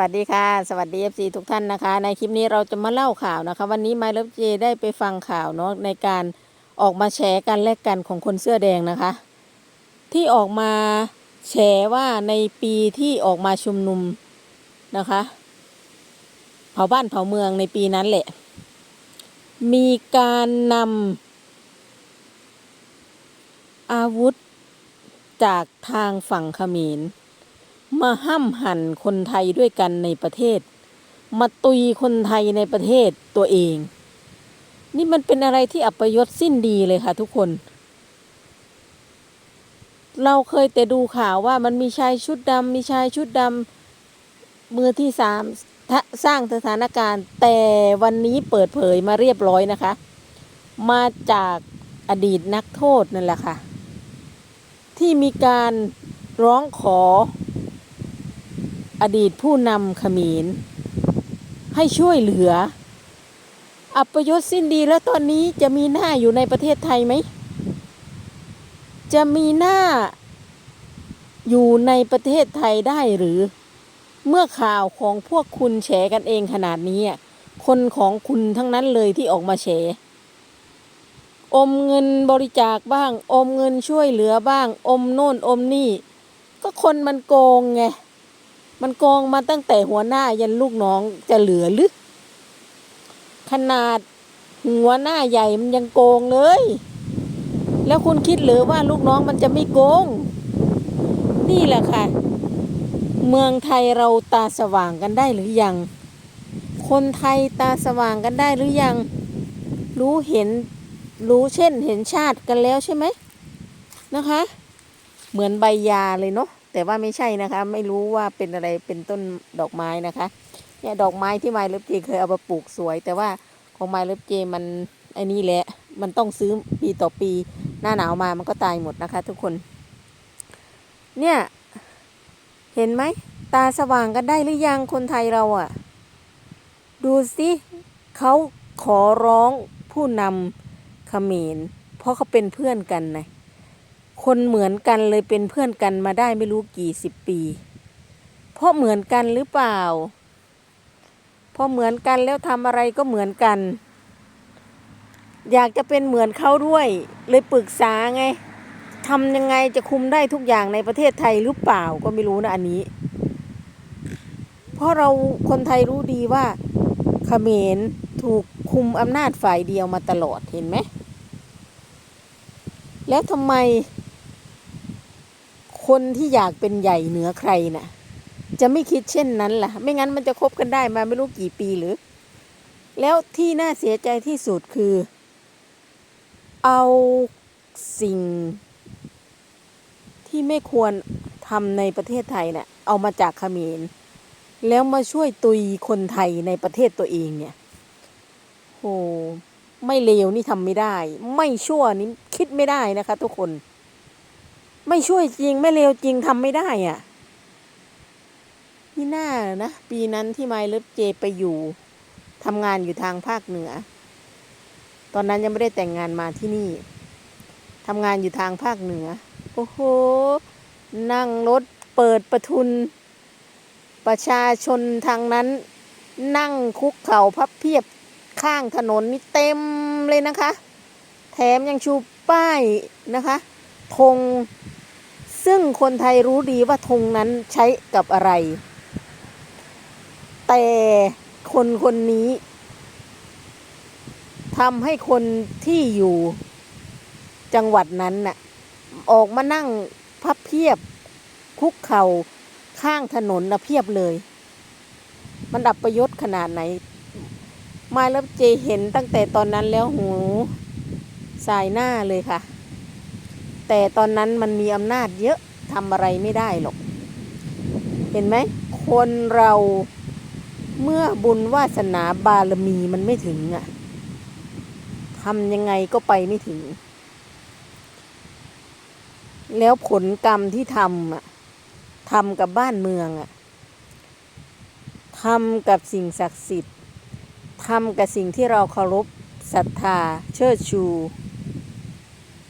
วัสดีค่ะ สวัสดี FC ทุกท่านนะคะ ในคลิปนี้เราจะมาเล่าข่าวนะคะ วันนี้ไมล์เลฟเจได้ไปฟังข่าวเนาะในการออกมาแฉกันและกันของคนเสื้อแดงนะคะ ที่ออกมาแฉว่าในปีที่ออกมาชุมนุมนะคะ เผาบ้านเผาเมืองในปีนั้นแหละ มีการนำอาวุธจากทางฝั่งเขมร มาห้ำหั่นคนไทยด้วยกันในประเทศ มาตุยคนไทยในประเทศตัวเอง นี่มันเป็นอะไรที่อัปยศสิ้นดีเลยค่ะทุกคน เราเคยแต่ดูข่าวว่ามันมีชายชุดดำมีชายชุดดำมือที่สามสร้างสถานการณ์ แต่วันนี้เปิดเผยมาเรียบร้อยนะคะ มาจากอดีตนักโทษนั่นแหละค่ะ ที่มีการร้องขอ อดีตผู้นำเขมรให้ช่วยเหลือ อัปยศสิ้นดีแล้วตอนนี้จะมีหน้าอยู่ในประเทศไทยไหม จะมีหน้าอยู่ในประเทศไทยได้หรือ เมื่อข่าวของพวกคุณแฉกันเองขนาดนี้ คนของคุณทั้งนั้นเลยที่ออกมาแฉอมเงินบริจาคบ้าง อมเงินช่วยเหลือบ้าง อมโน่นอมนี่ ก็คนมันโกงไง มันโกงมาตั้งแต่หัวหน้ายันลูกน้องจะเหลือหรือขนาดหัวหน้าใหญ่มันยังโกงเลย แล้วคุณคิดหรือว่าลูกน้องมันจะไม่โกง นี่แหละค่ะ เมืองไทยเราตาสว่างกันได้หรือยัง คนไทยตาสว่างกันได้หรือยัง รู้เห็นรู้เช่นเห็นชาติกันแล้วใช่ไหมนะคะ เหมือนใบยาเลยเนาะ แต่ว่าไม่ใช่นะคะ ไม่รู้ว่าเป็นอะไรเป็นต้นดอกไม้นะคะเนี่ยดอกไม้ที่ไมล์เลิฟเจเคยเอามาปลูกสวย แต่ว่าของไมล์เลิฟเจมันไอ้นี่แหละ มันต้องซื้อปีต่อปี หน้าหนาวมามันก็ตายหมดนะคะ ทุกคน เนี่ยเห็นไหมตาสว่างกันได้หรือยังคนไทยเราอะ่ะ ดูสิเขาขอร้องผู้นำเขมรเพราะเขาเป็นเพื่อนกันนะ คนเหมือนกันเลยเป็นเพื่อนกันมาได้ไม่รู้กี่สิบปี เพราะเหมือนกันหรือเปล่า พอเหมือนกันแล้วทำอะไรก็เหมือนกัน อยากจะเป็นเหมือนเขาด้วย เลยปรึกษาไงทำยังไงจะคุมได้ทุกอย่างในประเทศไทยหรือเปล่าก็ไม่รู้นะอันนี้ เพราะเราคนไทยรู้ดีว่าเขมรถูกคุมอำนาจฝ่ายเดียวมาตลอดเห็นไหมแล้วทำไม คนที่อยากเป็นใหญ่เหนือใครน่ะ จะไม่คิดเช่นนั้นล่ะ ไม่งั้นมันจะคบกันได้มาไม่รู้กี่ปีหรือ แล้วที่น่าเสียใจที่สุดคือ เอาสิ่งที่ไม่ควรทำในประเทศไทยนะ่ะ เอามาจากเขมรแล้วมาช่วยตุยคนไทยในประเทศตัวเองเนี่ยโหไม่เลวนี่ทำไม่ได้ ไม่ชั่วนี่คิดไม่ได้นะคะทุกคน ไม่ช่วยจริงไม่เลวจริงทำไม่ได้อะ่ะนี่น่านะ ปีนั้นที่ไมล์เลิฟเจไปอยู่ทำงานอยู่ทางภาคเหนือ ตอนนั้นยังไม่ได้แต่งงานมาที่นี่ทำงานอยู่ทางภาคเหนือ โอ้โห นั่งรถเปิดประทุน ประชาชนทางนั้น นั่งคุกเข่าพับเพียบข้างถนนนี่เต็มเลยนะคะ แถมยังชูป้ายนะคะธง ซึ่งคนไทยรู้ดีว่าธงนั้นใช้กับอะไร แต่คนคนนี้ทำให้คนที่อยู่จังหวัดนั้นน่ะออกมานั่งพับเพียบคุกเข่าข้างถนนนะเพียบเลย มันดับประยศขนาดไหน มาแล้วเจเห็นตั้งแต่ตอนนั้นแล้วหูสายหน้าเลยค่ะ แต่ตอนนั้นมันมีอำนาจเยอะทำอะไรไม่ได้หรอก เห็นไหม คนเราเมื่อบุญวาสนาบารมีมันไม่ถึงอะ่ะทำยังไงก็ไปไม่ถึง แล้วผลกรรมที่ทำอะทำกับบ้านเมืองอะทำกับสิ่งศักดิ์สิทธิ์ทำกับสิ่งที่เราเคารพศรัทธาเชิดชู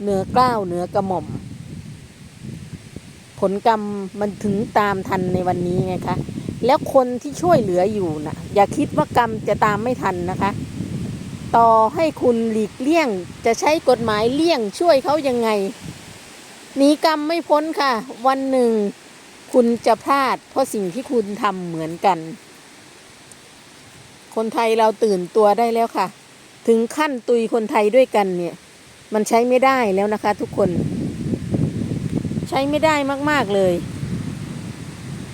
เหนือเกล้าวเหนือกระหม่อม ผลกรรมมันถึงตามทันในวันนี้ไงคะแล้วคนที่ช่วยเหลืออยู่นะ่ะ อย่าคิดว่ากรรมจะตามไม่ทันนะคะ ต่อให้คุณหลีกเลี่ยงจะใช้กฎหมายเลี่ยงช่วยเขายังไงหนีกรรมไม่พ้นค่ะ วันหนึ่ง คุณจะพลาด เพราะสิ่งที่คุณทำเหมือนกัน คนไทยเราตื่นตัวได้แล้วค่ะ ถึงขั้นตุยคนไทยด้วยกันเนี่ย มันใช้ไม่ได้แล้วนะคะ ทุกคน ใช้ไม่ได้มาก ๆเลย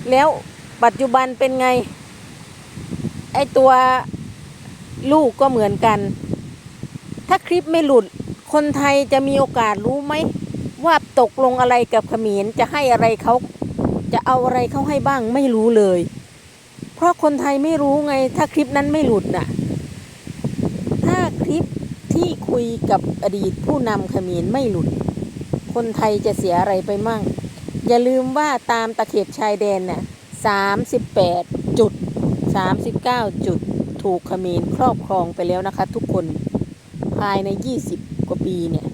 แล้วปัจจุบันเป็นไง ไอตัวลูกก็เหมือนกัน ถ้าคลิปไม่หลุด คนไทยจะมีโอกาสรู้ไหม ว่าตกลงอะไรกับขมรจะให้อะไรเขาจะเอาอะไรเขาให้บ้างไม่รู้เลย เพราะคนไทยไม่รู้ไง ถ้าคลิปนั้นไม่หลุดน่ะ ถ้าคลิป ที่คุยกับอดีตผู้นำเขมรไม่หลุด คนไทยจะเสียอะไรไปมั่ง อย่าลืมว่าตามตะเข็บชายแดนน่ะสามสิบแปดจุดสามสิบเก้าจุด ถูกเขมรครอบครองไปแล้วนะคะ ทุกคนภายในยี่สิบกว่าปีเนี่ย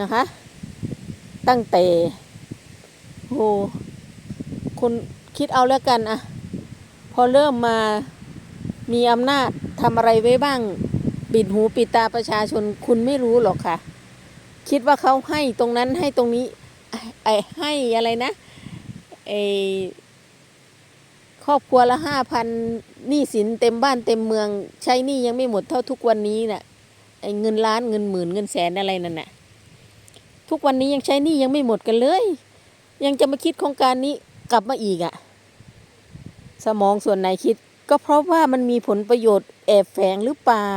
นะคะ ตั้งแต่โอ้คุณคิดเอาแล้วกันอะพอเริ่มมามีอำนาจทำอะไรไว้บ้าง ปิดหูปิดตาประชาชนคุณไม่รู้หรอกค่ะ คิดว่าเขาให้ตรงนั้นให้ตรงนี้ไอ้ให้อะไรนะไอ้ครอบครัวละห้าพันหนี้สินเต็มบ้านเต็มเมือง ใช้หนี้ยังไม่หมดเท่าทุกวันนี้น่ะไอ้เงินล้านเงินหมื่นเงินแสนอะไรนั่นน่ะทุกวันนี้ยังใช้หนี้ยังไม่หมดกันเลย ยังจะมาคิดโครงการนี้กลับมาอีกอะ่ะ สมองส่วนไหนคิด ก็เพราะว่ามันมีผลประโยชน์แอบแฝงหรือเปล่า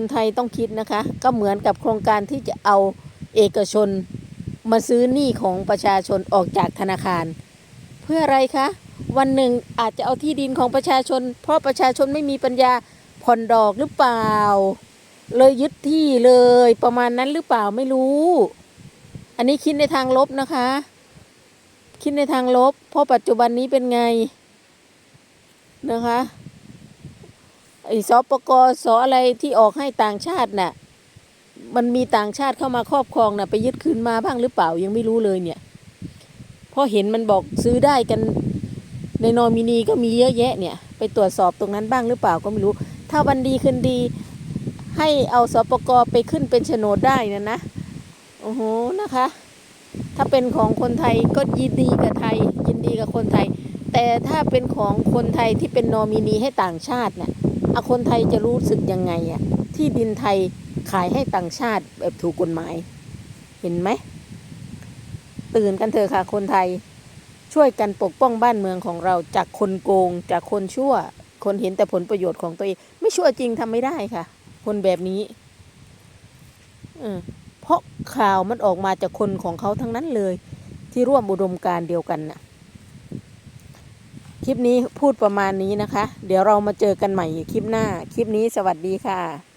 คนไทยต้องคิดนะคะ ก็เหมือนกับโครงการที่จะเอาเอกชนมาซื้อหนี้ของประชาชนออกจากธนาคาร เพื่ออะไรคะ วันหนึ่งอาจจะเอาที่ดินของประชาชน เพราะประชาชนไม่มีปัญญาผ่อนดอกหรือเปล่า เลยยึดที่เลยประมาณนั้นหรือเปล่าไม่รู้ อันนี้คิดในทางลบนะคะ คิดในทางลบ เพราะปัจจุบันนี้เป็นไงนะคะ ไอ้สปกสอะไรที่ออกให้ต่างชาติน่ะ มันมีต่างชาติเข้ามาครอบครองน่ะไปยึดคืนมาบ้างหรือเปล่ายังไม่รู้เลยเนี่ยพราะเห็นมันบอกซื้อได้กันในนอมินีก็มีเยอะแยะเนี่ย ไปตรวจสอบตรงนั้นบ้างหรือเปล่าก็ไม่รู้ ถ้าวันดีคืนดี ให้เอาสปกไปขึ้นเป็นโฉนดได้นะนะโอ้โหนะคะ ถ้าเป็นของคนไทยก็ยินดีกับไทย ยินดีกับคนไทย แต่ถ้าเป็นของคนไทยที่เป็นนอมินีให้ต่างชาติเนี่ย อะคนไทยจะรู้สึกยังไงอะที่ดินไทยขายให้ต่างชาติแบบถูกกฎหมาย เห็นไหม ตื่นกันเถอะค่ะคนไทย ช่วยกันปกป้องบ้านเมืองของเราจากคนโกง จากคนชั่ว คนเห็นแต่ผลประโยชน์ของตัวเอง ไม่ชั่วจริงทำไม่ได้ค่ะ คนแบบนี้เพราะข่าวมันออกมาจากคนของเขาทั้งนั้นเลย ที่ร่วมอุดมการเดียวกันน่ะ ลิปนี้พูดประมาณนี้นะคะ เดี๋ยวเรามาเจอกันใหม่คลิปหน้า คลิปนี้สวัสดีค่ะ